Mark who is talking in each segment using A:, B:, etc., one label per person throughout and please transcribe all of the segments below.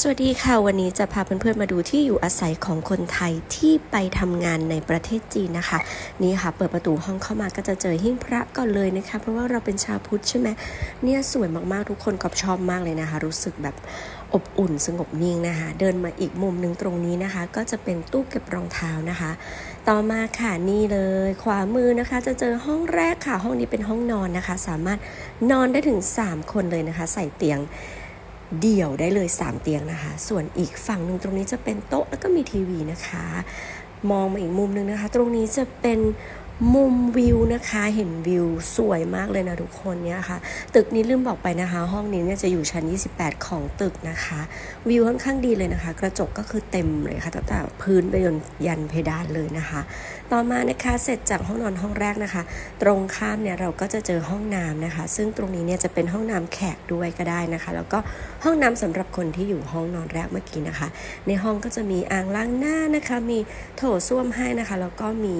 A: สวัสดีค่ะ วันนี้จะพาเพื่อนๆมาดูที่อยู่อาศัยของคนไทยที่ไปทำงานในประเทศจีนนะคะ นี่ค่ะ เปิดประตูห้องเข้ามาก็จะเจอหิ้งพระก่อนเลยนะคะ เพราะว่าเราเป็นชาวพุทธใช่ไหมเนี่ยสวยมากๆทุกคนก็ชอบมากเลยนะคะ รู้สึกแบบอบอุ่นสงบนิ่งนะคะ เดินมาอีกมุมหนึ่งตรงนี้นะคะ ก็จะเป็นตู้เก็บรองเท้านะคะ ต่อมาค่ะนี่เลย ขวามือนะคะ จะเจอห้องแรกค่ะ ห้องนี้เป็นห้องนอนนะคะ สามารถนอนได้ถึง 3 คนเลยนะคะ ใส่เตียง เดี่ยวได้เลย 3 เตียงนะคะ ส่วนอีกฝั่งหนึ่งตรงนี้จะเป็นโต๊ะแล้วก็มีทีวีนะคะ มองมาอีกมุมหนึ่งนะคะ ตรงนี้จะเป็นมุมวิวนะคะ เห็นวิวสวยมากเลยนะทุกคนเนี่ยค่ะ ตึกนี้ลืมบอกไปนะคะ ห้องนี้เนี่ยจะอยู่ชั้น 28 ของตึกนะคะ วิวค่อนข้างดีเลยนะคะ กระจกก็คือเต็มเลยค่ะตั้งแต่พื้นไปจนยันเพดานเลยนะคะ ต่อมานะคะเสร็จจากห้องนอนห้องแรกนะคะ ตรงข้ามเนี่ยเราก็จะเจอห้องน้ำนะคะ ซึ่งตรงนี้เนี่ยจะเป็นห้องน้ำแขกด้วยก็ได้นะคะ แล้วก็ห้องน้ำสำหรับคนที่อยู่ห้องนอนแรกเมื่อกี้นะคะ ในห้องก็จะมีอ่างล้างหน้านะคะ มีโถส้วมให้นะคะ แล้วก็มี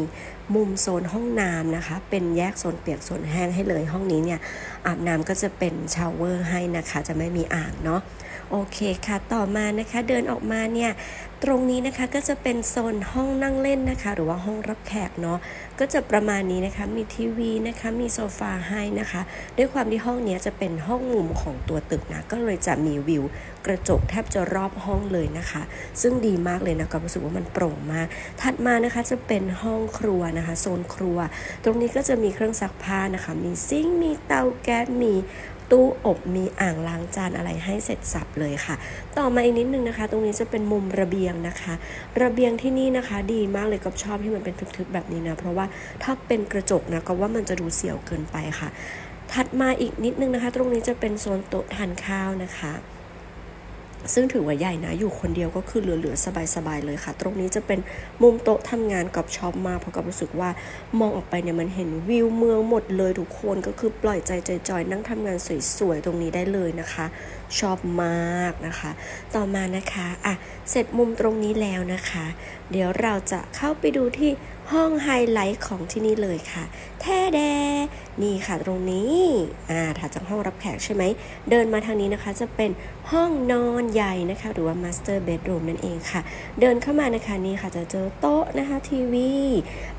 A: มุมโซนห้องน้ำนะคะ เป็นแยกโซนเปียกโซนแห้งให้เลยห้องนี้เนี่ยอาบน้ำก็จะเป็นชาวเวอร์ให้นะคะ จะไม่มีอ่างเนาะ โอเคค่ะ ต่อมานะคะเดินออกมาเนี่ยตรงนี้นะคะก็จะเป็นโซนห้องนั่งเล่นนะคะ หรือว่าห้องรับแขกเนาะก็จะประมาณนี้นะคะมีทีวีนะคะมีโซฟาให้นะคะ ด้วยความที่ห้องนี้จะเป็นห้องมุมของตัวตึกนะก็เลยจะมีวิวกระจกแทบจะรอบห้องเลยนะคะ ซึ่งดีมากเลยนะก็รู้สึกว่ามันโปร่งมาก ถัดมานะคะจะเป็นห้องครัวนะคะ โซนครัว ตรงนี้ก็จะมีเครื่องซักผ้านะคะ มีซิงค์มีเตาแก๊สมีตู้อบมีอ่างล้างจานอะไรให้เสร็จสับเลยค่ะ ต่อมาอีกนิดนึงนะคะ ตรงนี้จะเป็นมุมระเบียงนะคะ ระเบียงที่นี่นะคะดีมากเลยก็ชอบที่มันเป็นทึบๆแบบนี้นะ เพราะว่าถ้าเป็นกระจกนะก็ว่ามันจะดูเสี่ยวเกินไปค่ะ ถัดมาอีกนิดนึงนะคะ ตรงนี้จะเป็นโซนโต๊ะทานข้าวนะคะ ซึ่งถือว่าใหญ่นะ อยู่คนเดียวก็คือเหลือๆ สบายๆ เลยค่ะ ตรงนี้จะเป็นมุมโต๊ะทำงานกับชอบมากเพราะกับรู้สึกว่ามองออกไปเนี่ยมันเห็นวิวเมืองหมดเลยทุกคนก็คือปล่อยใจจอยๆนั่งทำงานสวยๆ ตรงนี้ได้เลยนะคะชอบมากนะคะ ต่อมานะคะอะเสร็จมุมตรงนี้แล้วนะคะ เดี๋ยวเราจะเข้าไปดูที่ห้องไฮไลท์ของที่นี่เลยค่ะ แท้แด นี่ค่ะตรงนี้ อ่าถัดจากห้องรับแขกใช่ไหม เดินมาทางนี้นะคะจะเป็นห้องนอนใหญ่นะคะ หรือว่า master bedroom นั่นเองค่ะ เดินเข้ามานะคะนี่ค่ะจะเจอโต๊ะนะคะทีวี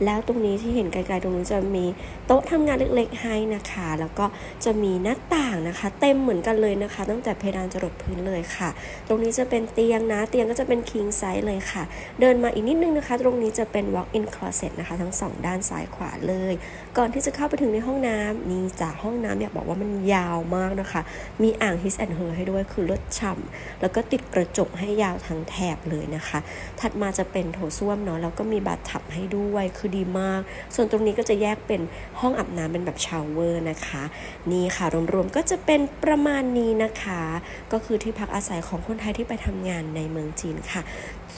A: แล้วตรงนี้ที่เห็นไกลๆตรงนี้จะมีโต๊ะทำงานเล็กๆให้นะคะ แล้วก็จะมีหน้าต่างนะคะ เต็มเหมือนกันเลยนะคะ ตั้งแต่เพดานจรดพื้นเลยค่ะ ตรงนี้จะเป็นเตียงนะ เตียงก็จะเป็น king size เลยค่ะ เดินมาอีกนิดนึงนะคะ ตรงนี้จะเป็น walk in closet นะคะ ทั้งสองด้านซ้ายขวาเลย ก่อนที่จะเข้าไปถึงในห้องน้ำนี่จากห้องน้ำอยากบอกว่ามันยาวมากนะคะ มีอ่าง his and her ให้ด้วยคือเลือดฉ่ำแล้วก็ติดกระจกให้ยาวทั้งแถบเลยนะคะ ถัดมาจะเป็นโถส้วมเนาะแล้วก็มีบาธทับให้ด้วยคือดีมาก ส่วนตรงนี้ก็จะแยกเป็นห้องอาบน้ำเป็นแบบชาวเวอร์นะคะ นี่ค่ะรวมๆก็จะเป็นประมาณนี้นะคะ ก็คือที่พักอาศัยของคนไทยที่ไปทำงานในเมืองจีนค่ะ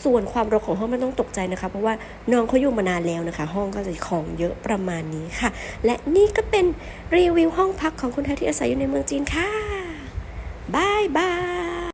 A: ส่วนความรกของห้องไม่ต้องตกใจนะคะ เพราะว่าน้องเขาอยู่มานานแล้วนะคะ ห้องก็จะของเยอะประมาณนี้ค่ะ และนี่ก็เป็นรีวิวห้องพักของคนไทยที่อาศัยอยู่ในเมืองจีนค่ะบายบาย